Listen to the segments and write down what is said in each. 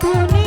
তুমি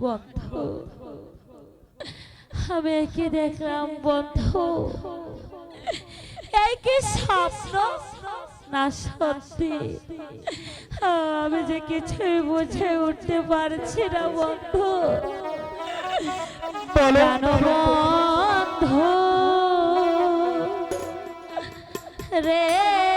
বন্ধু। আমি একে দেখলাম বন্ধু। এই কি স্বপ্ন না সত্যি। আমি যে কিছুই বুঝে উঠতে পারছি না বন্ধু। বন্ধু? রে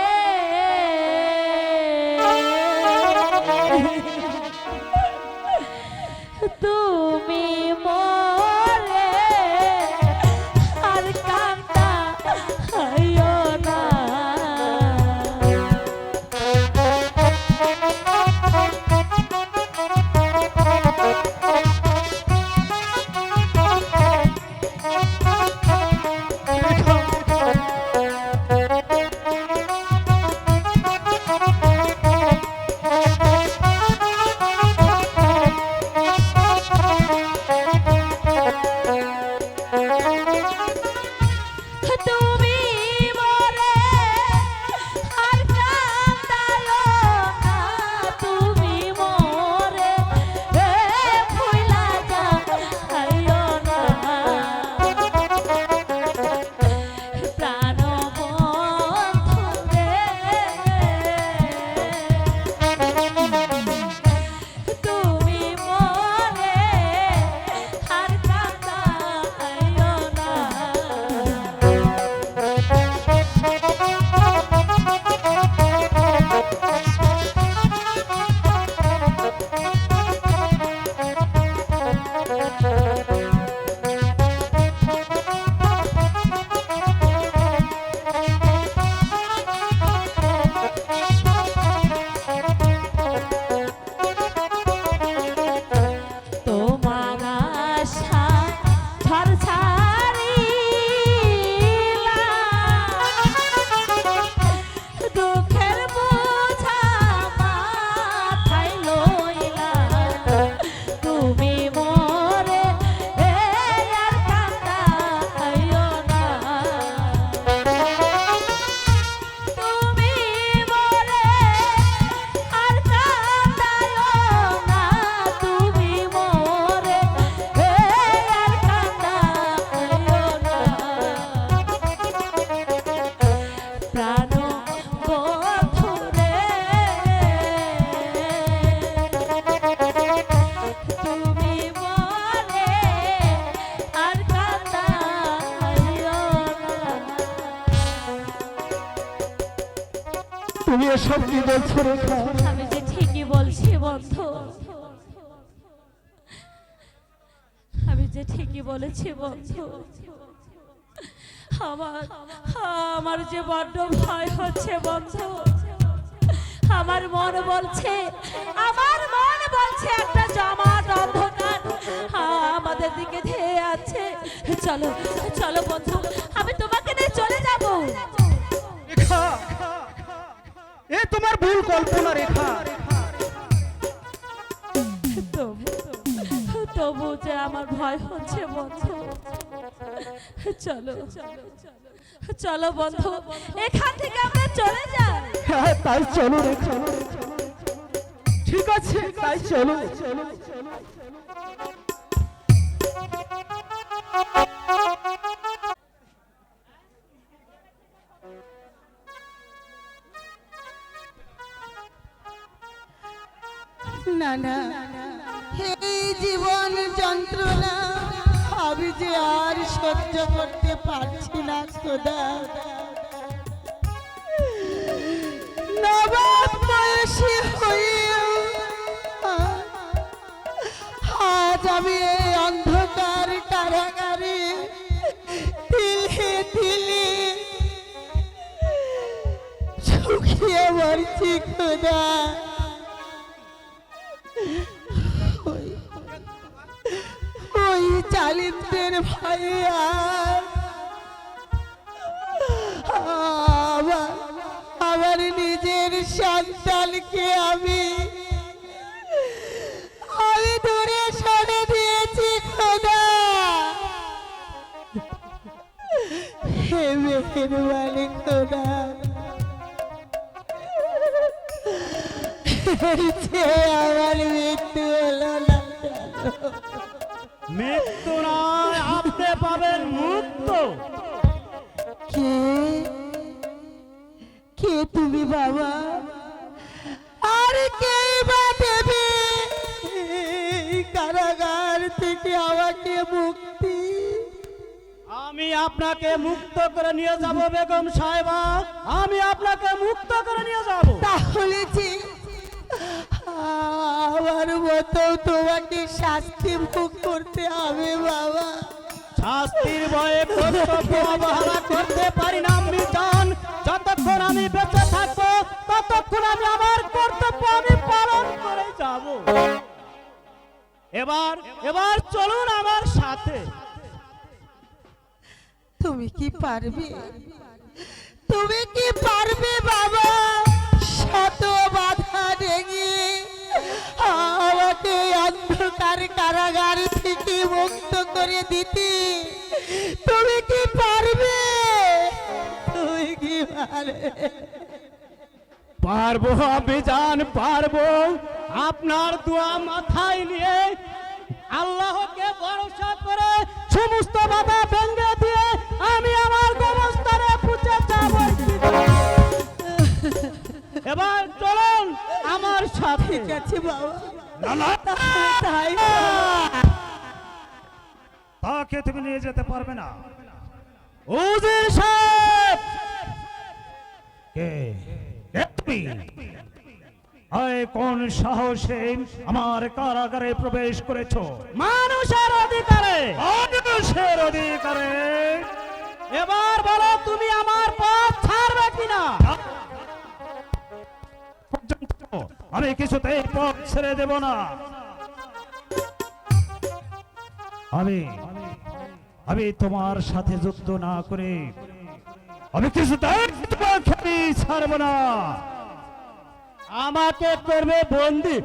আমি যে ঠিকই বলছি, বন্ধু। আমি যে ঠিকই বলেছি, বন্ধু। আমার আমার যে বড্ড ভয় হচ্ছে, বন্ধু। আমার মন বলছে, আমার মন বলছে একটা জমাট অন্ধকার আর চলো চলো, বন্ধু, আমি তোমাকে নিয়ে চলে যাব। এ তোমার ভুল কল্পনা রেখা। তবু যে আমার ভয় হচ্ছে বন্ধু। চলো চলো বন্ধু এখান থেকে আমরা চলে যাই। হ্যাঁ তাই চলো রেখা ঠিক আছে তাই চলো চলো চলো। না না এই জীবন যন্ত্রণা, আমি যে আর সহ্য করতে পারছি না খোদা নবাব বয়সী হয়েও, আজ আমি অন্ধকার কারাগারে তিলে তিলে শুকিয়ে মরছি খোদা। জালিমদের ভাই আর আমার আমার নিজের সন্তানকে আমি আমি দূরে সরে দিয়েছি খোদা। হে মেহেরবানি খোদা। আমার মৃত্যু হলো না। মৃত্যু নয় আপনি পাবেন মুক্ত। কে? কে তুমি বাবা? আর কে বা দেবে? কারাগার থেকে আমাকে মুক্তি। আমি আপনাকে মুক্ত করে নিয়ে যাব বেগম সাহেবা। আমি আপনাকে মুক্ত করে নিয়ে যাব। তাহলে যে আমার মতো তোমাকে শাস্তি ভোগ করতে হবে বাবা। শাস্তির ভয়ে অবহেলা করতে পারি না আমি জান। যতক্ষণ আমি বেঁচে থাকব ততক্ষণ আমি আমার কর্তব্য আমি পালন করে যাব। এবার এবার চলুন আমার সাথে। তুমি কি পারবে? তুমি কি পারবে বাবা? শত বাধা অন্ধকার কারাগার থেকে মুক্ত করে দিতে। তুমি কি পারবে? তুমি কি পারবে? পারব আমি জান পারব। আপনার দোয়া মাথায় নিয়ে আল্লাহকে ভরসা করে সমস্ত বাধা ভেঙে দিয়ে আমি আমার গমস্তারে পুজো যাব। এবার চলুন আমার সাথে। আছে বাবা। তাকে তুমি নিয়ে যেতে পারবে না। উজির সাহেব! কে? কে তুমি? আয় কোন সাহসে আমার কারাগারে প্রবেশ করেছ? মানুষের অধিকারে! মানুষের অধিকারে! এবার বলো তুমি আমার আমি কিছুতেই পথ ছেড়ে দেব না। আমি আমি তোমার সাথে যুদ্ধ না করে আমি কিছুতেই তোমাকে আমি ছাড়ব না। আমাকে করবে বন্দি।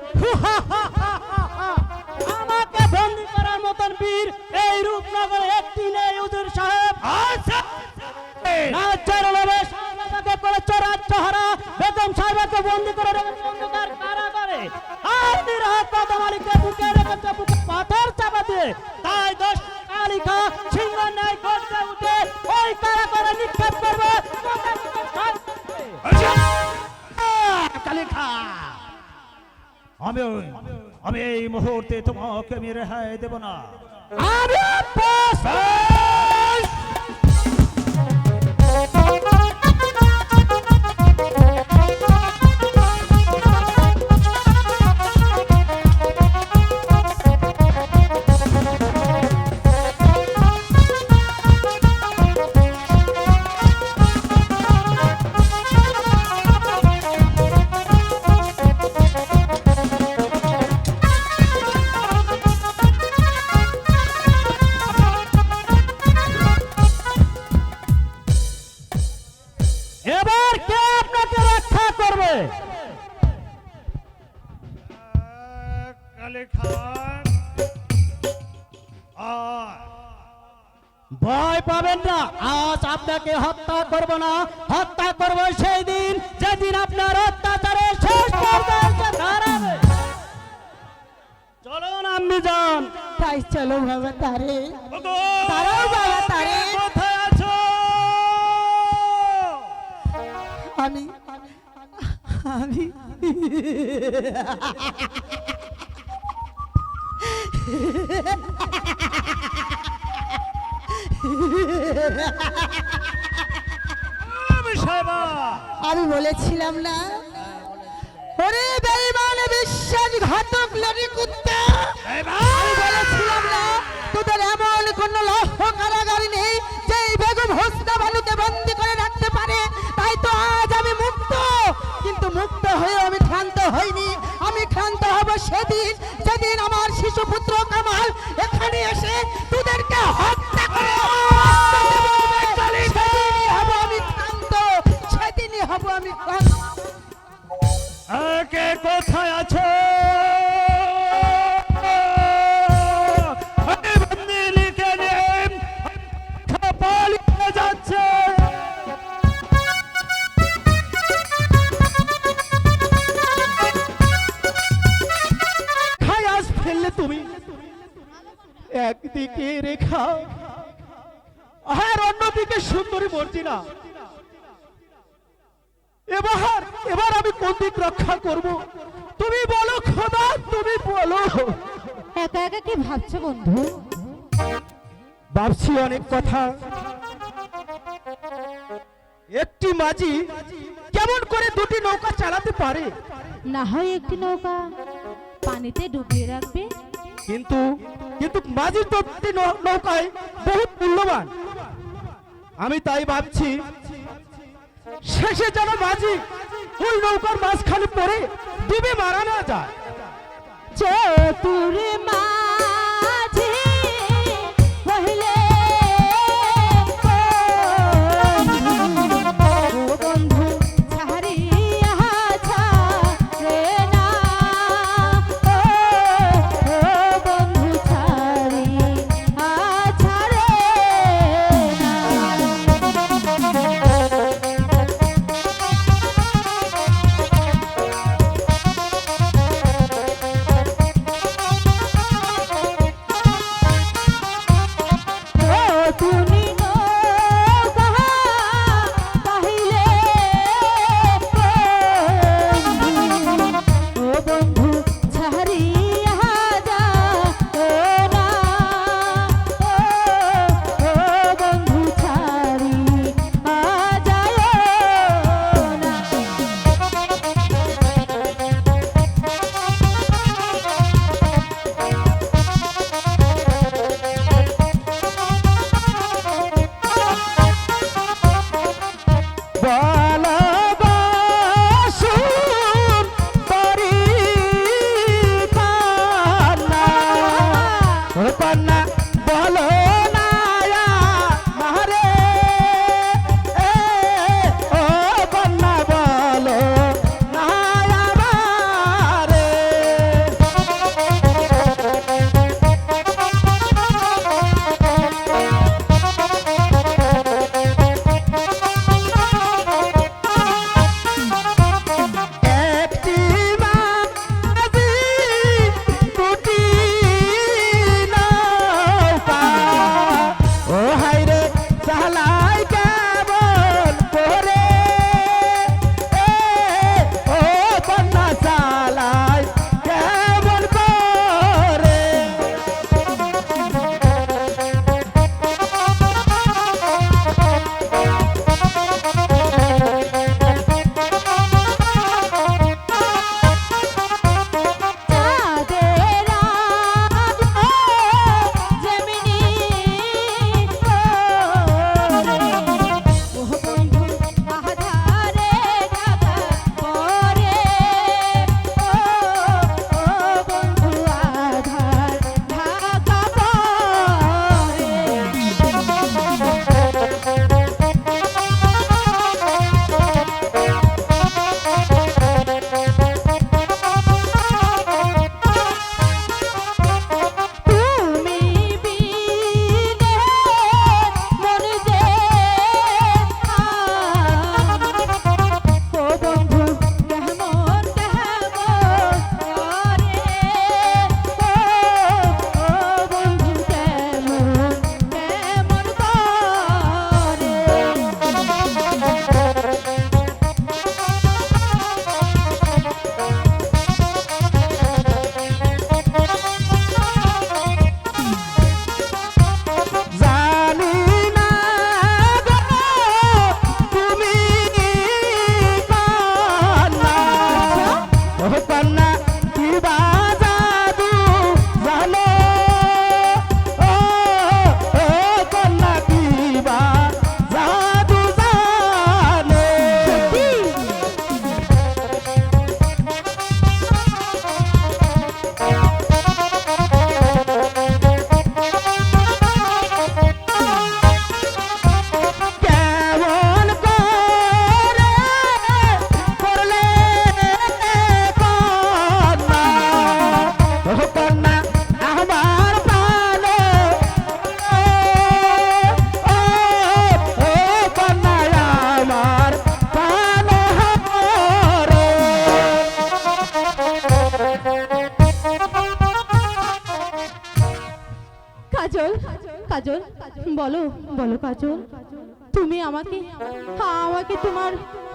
আমাকে বন্দি করার মতন বীর এই রূপনগরে একটি নেই হুজুর সাহেব। আচ্ছা। রাজ্যের লোভে শাহজাদাকে করে চোরাত চহরা বেগম সাহেবকে বন্দি করে রেখেছে অন্ধকার কারাগারে। আর নিরহ কদম আলীকে বুকে রেখেছে বুকে পাথর চাপা দিয়ে। তাই দোষ কালিকা সিংহ ন্যায় গর্জে উঠে। ওই কারাগারে নিক্ষেপ করবে। কালিখা আমি আমি এই মুহূর্তে তোমাকে আমি রেহাই দেব না। আমি বস পাবেন না। আজ আপনাকে হত্যা করব না। হত্যা করব সেই দিন যেদিন আপনার অত্যাচারের শেষ চলুন আপনি যান তাই চলো বাবা তারে! বাবা তারে। কোথায় আছো? আমি আমি। আমি বলেছিলাম না। ওরে বেঈমান বিশ্বাসঘাতক লড়ি কুত্তা। আমি বলেছিলাম না তোদের এমন কোন লক্ষ কারাগার নেই যে বেগম হোসনা বানুকে বন্দি করে রাখতে পারে। তাই তো আজ আমি মুক্ত। কিন্তু মুক্ত হয়ে আমি ক্ষান্ত হইনি। আমি ক্ষান্ত হব সেদিন যেদিন আমার শিশুপুত্র কামাল এখানে এসে তোদেরকে তুমি বলো। একা একা কি ভাবছ বন্ধু? ভাবছি অনেক কথা। একটি মাঝি কেমন করে দুটি নৌকা চালাতে পারে? না হয় একটি নৌকা পানিতে ডুবিয়ে রাখবে। কিন্তু কিন্তু মাঝির একটি নৌকায় বহুত মূল্যবান। আমি তাই ভাবছি শেষে যেন মাঝি ওই নৌকার মাঝখানে পড়ে ডুবে মারা না যায়। চতুর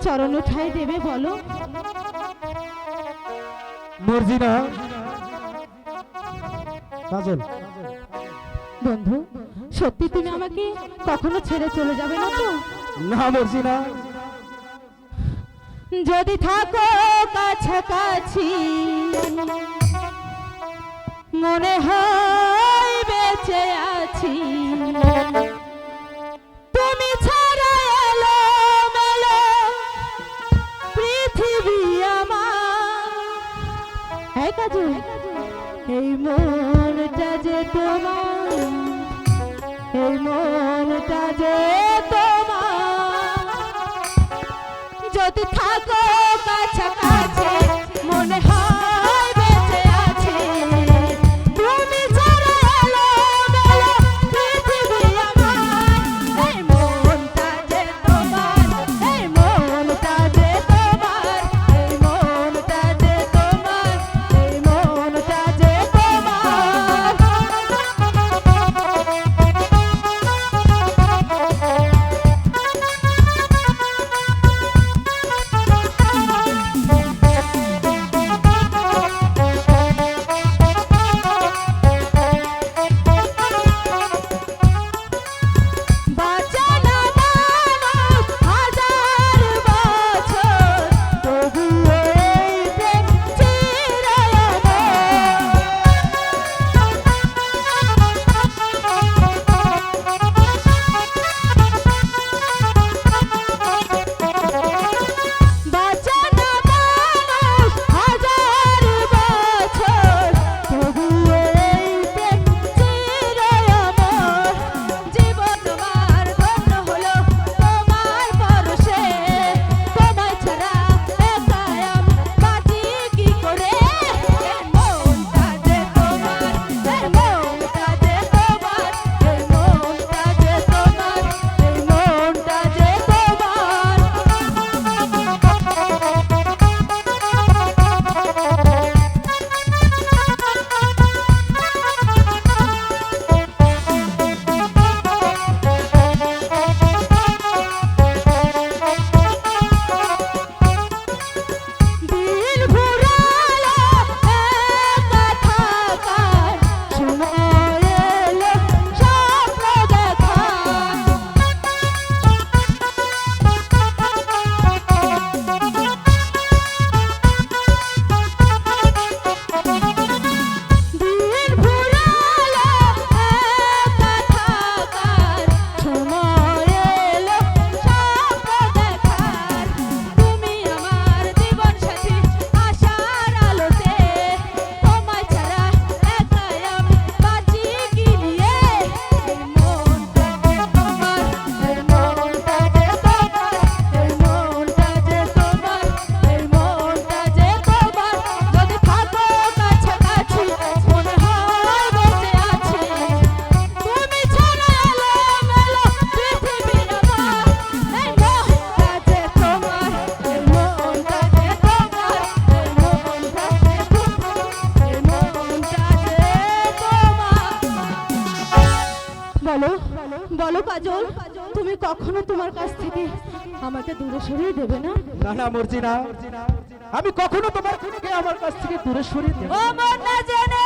চরণ উঠাই দেবে বলো। বন্ধু সত্যি তুমি আমাকে কখনো ছেড়ে চলে যাবে না তো? না মর্জিনা। যদি থাকো কাছাকাছি মনে হয় বেঁচে আছি। কাজু এই মনটা যে তোমার এই মনটা যে তোমার। যদি থাকো বলো বলো কাজল তুমি কখনো তোমার কাছ থেকে আমাকে দূরে সরিয়ে দেবে না? না না মর্জিনা আমি কখনো তোমার থেকে আমার কাছ থেকে দূরে সরিয়ে দেব ও মন না জেনে।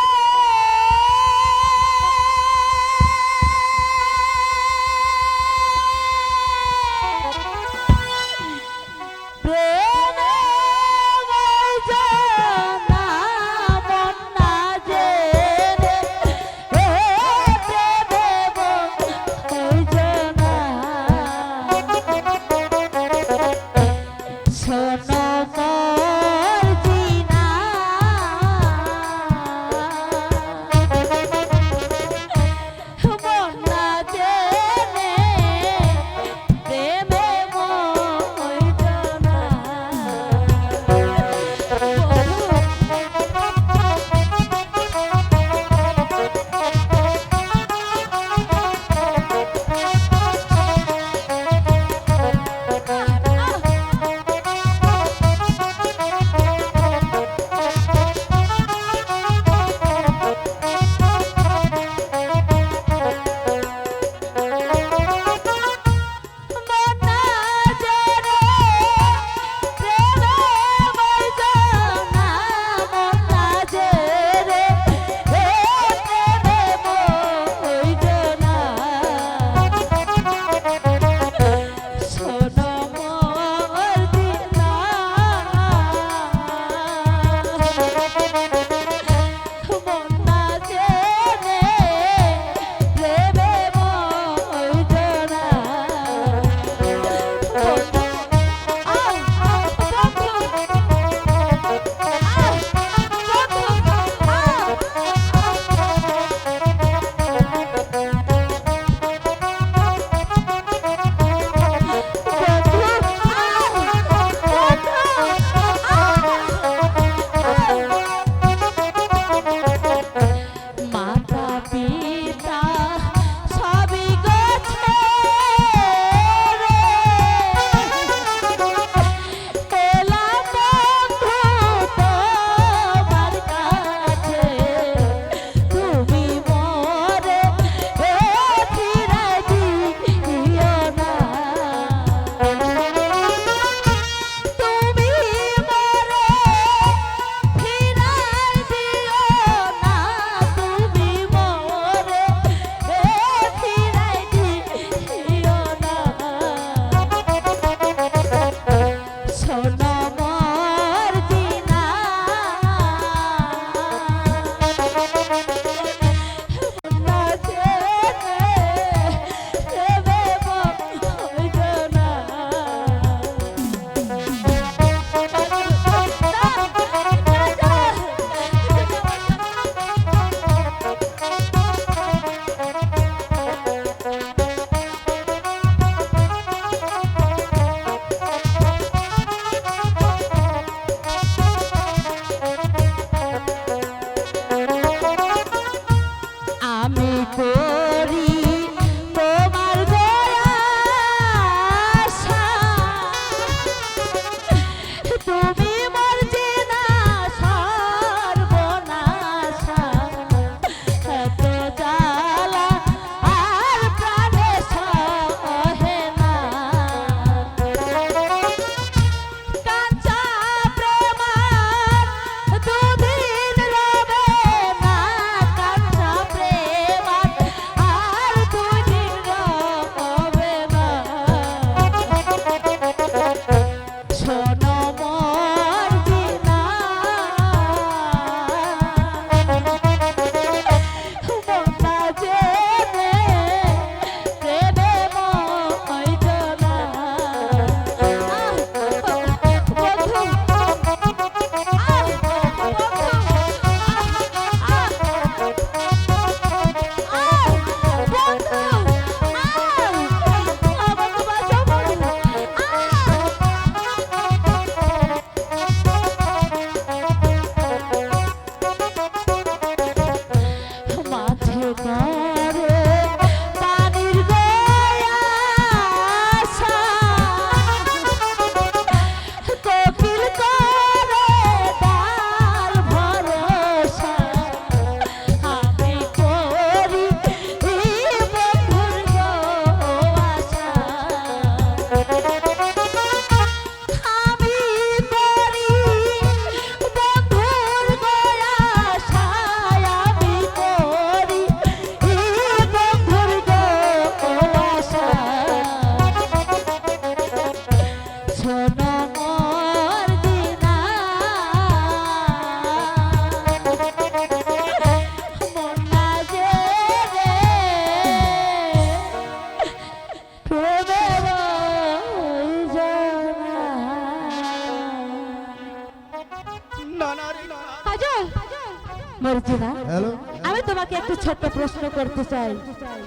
চাই।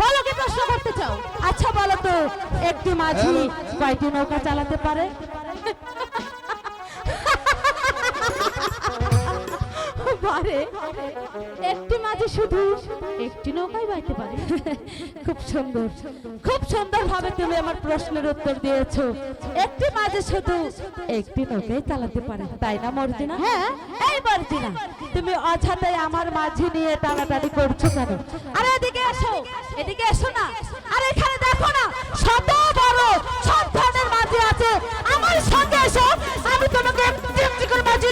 বলো কি প্রশ্ন করতে চাও? আচ্ছা বলো তো একটি মাঝি কয়টি নৌকা চালাতে পারে? পারে একটি মাঝে শুধু একটি নৌকাই বাইতে পারে। খুব সুন্দর। খুব সুন্দর ভাবে তুমি আমার প্রশ্নের উত্তর দিয়েছ। একটি মাঝে শুধু একটি নৌকাই চালাতে পারে। তাই না মর্জিনা? হ্যাঁ। এই মর্জিনা তুমি অঝাতে আমার মাঝে নিয়ে টানাটানি করছ কেন? আরে এদিকে এসো এদিকে এসো না। আরে এখানে দেখো না শত বড় সব মাঝে আছে। আমার সঙ্গে এসো আমি তোমাকে একটি মাঝে